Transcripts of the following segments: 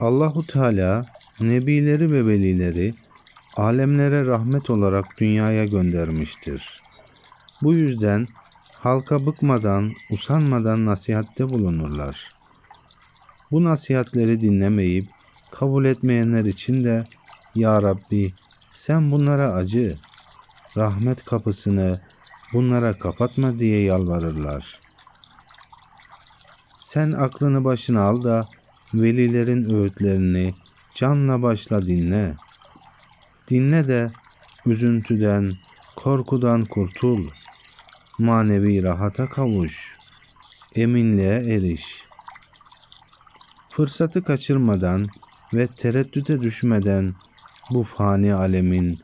Allahu Teala nebileri ve velileri alemlere rahmet olarak dünyaya göndermiştir. Bu yüzden halka bıkmadan, usanmadan nasihatte bulunurlar. Bu nasihatleri dinlemeyip kabul etmeyenler için de Ya Rabbi sen bunlara acı, rahmet kapısını bunlara kapatma diye yalvarırlar. Sen aklını başına al da velilerin öğütlerini canla başla dinle. Dinle de üzüntüden, korkudan kurtul. Manevi rahata kavuş. Eminliğe eriş. Fırsatı kaçırmadan ve tereddüte düşmeden bu fani alemin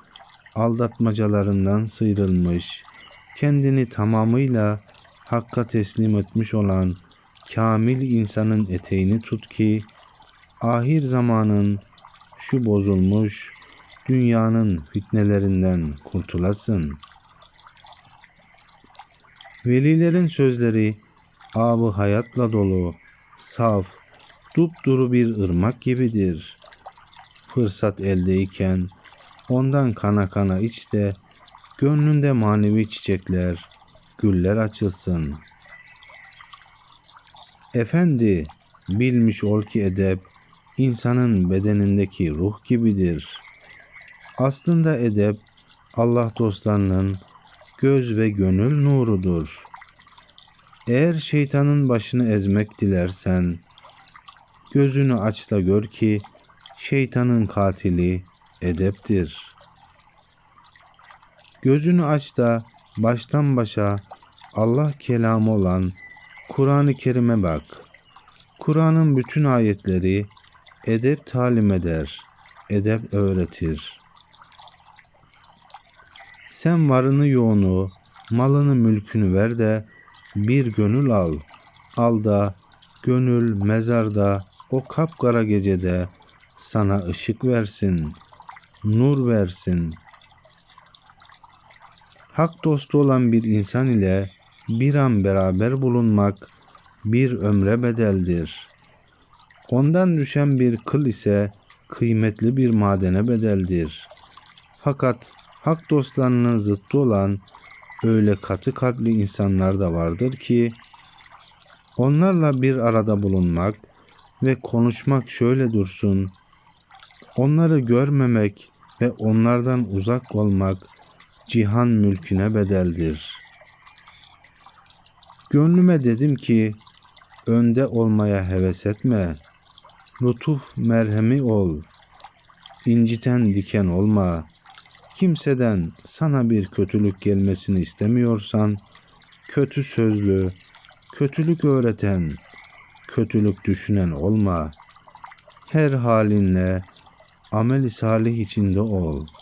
aldatmacalarından sıyrılmış, kendini tamamıyla hakka teslim etmiş olan kamil insanın eteğini tut ki ahir zamanın şu bozulmuş dünyanın fitnelerinden kurtulasın. Velilerin sözleri abı hayatla dolu, saf, dupduru bir ırmak gibidir. Fırsat eldeyken ondan kana kana iç de gönlünde manevi çiçekler, güller açılsın. Efendi, bilmiş ol ki edep, insanın bedenindeki ruh gibidir. Aslında edep, Allah dostlarının göz ve gönül nurudur. Eğer şeytanın başını ezmek dilersen, gözünü aç da gör ki şeytanın katili edeptir. Gözünü aç da baştan başa Allah kelamı olan Kur'an-ı Kerim'e bak. Kur'an'ın bütün ayetleri edep talim eder, edep öğretir. Sen varını yoğunu, malını mülkünü ver de bir gönül al. Al da gönül mezarda o kapkara gecede sana ışık versin, nur versin. Hak dostu olan bir insan ile bir an beraber bulunmak bir ömre bedeldir. Ondan düşen bir kıl ise kıymetli bir madene bedeldir. Fakat hak dostlarının zıttı olan öyle katı kalpli insanlar da vardır ki onlarla bir arada bulunmak ve konuşmak şöyle dursun. Onları görmemek ve onlardan uzak olmak cihan mülküne bedeldir. Gönlüme dedim ki önde olmaya heves etme. Lütuf merhemi ol. İnciten diken olma. Kimseden sana bir kötülük gelmesini istemiyorsan kötü sözlü, kötülük öğreten, kötülük düşünen olma. Her halinle amel-i salih içinde ol.''